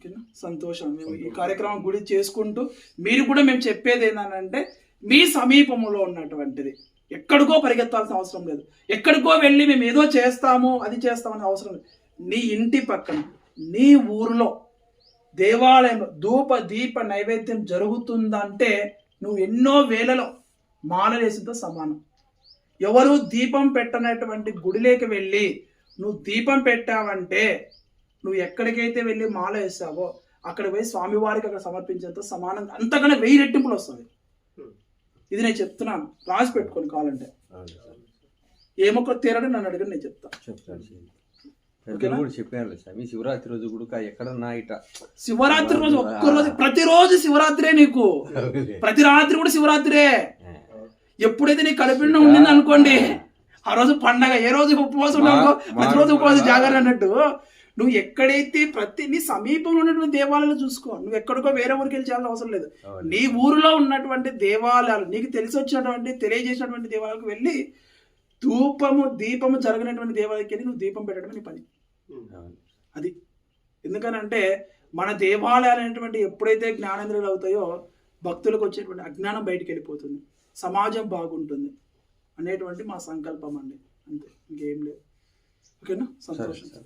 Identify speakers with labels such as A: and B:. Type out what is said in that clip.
A: ఓకేనా? సంతోషం. మేము ఈ కార్యక్రమం గుడి చేసుకుంటూ మీరు కూడా మేము చెప్పేది ఏంటంటే మీ సమీపంలో ఉన్నటువంటిది. ఎక్కడికో పరిగెత్తాల్సిన అవసరం లేదు. ఎక్కడికో వెళ్ళి మేము ఏదో చేస్తాము అది చేస్తామని అవసరం లేదు. నీ ఇంటి పక్కన నీ ఊరిలో దేవాలయంలో ధూప దీప నైవేద్యం జరుగుతుందంటే నువ్వు ఎన్నో వేలలో మాలలేసితో సమానం. ఎవరు దీపం పెట్టనటువంటి గుడిలోకి వెళ్ళి నువ్వు దీపం పెట్టావంటే నువ్వు ఎక్కడికైతే వెళ్ళి మాల వేసావో అక్కడ పోయి స్వామివారికి అక్కడ సమర్పించేంత సమానం అంతకన్నా వెయ్యి రెట్టింపులు వస్తుంది ఇది నేను చెప్తున్నాను. రాసి పెట్టుకొని కావాలంటే. ఏమొక్క తీరని నన్ను అడిగి నేను చెప్తా
B: చెప్తాను. కూడా చెప్పారు స్వామి శివరాత్రి రోజు కూడా ఎక్కడన్నా ఇట.
A: శివరాత్రి రోజు ఒక్క రోజు ప్రతిరోజు శివరాత్రే నీకు. ప్రతి రాత్రి కూడా శివరాత్రే. ఎప్పుడైతే నీ కడుపుండ ఉండింది అనుకోండి ఆ. రోజు పండగ ఏ రోజు ఉపవాసం ఉన్నావు ప్రతిరోజు ఉపవాసం జాగరణ అన్నట్టు నువ్వు ఎక్కడైతే ప్రతి నీ సమీపంలో ఉన్నటువంటి దేవాలయాలు చూసుకో నువ్వు ఎక్కడికో వేరే ఊరికి వెళ్ళి చేయాల్సిన అవసరం లేదు. నీ ఊరిలో ఉన్నటువంటి దేవాలయాలు నీకు తెలిసి వచ్చినటువంటి తెలియజేసినటువంటి దేవాలయాలకు వెళ్ళి ధూపము దీపము జరగనటువంటి దేవాలయానికి వెళ్ళి నువ్వు దీపం పెట్టడం నీ పని. అది. ఎందుకనంటే మన దేవాలయాలు అనేటువంటి ఎప్పుడైతే జ్ఞానేంద్రియాలు అవుతాయో భక్తులకు వచ్చేటువంటి అజ్ఞానం బయటికి వెళ్ళిపోతుంది. సమాజం బాగుంటుంది అనేటువంటి మా సంకల్పం అండి. అంతే. ఇంకేం లేదు. ఓకేనా? సంతోషం.
B: సరే.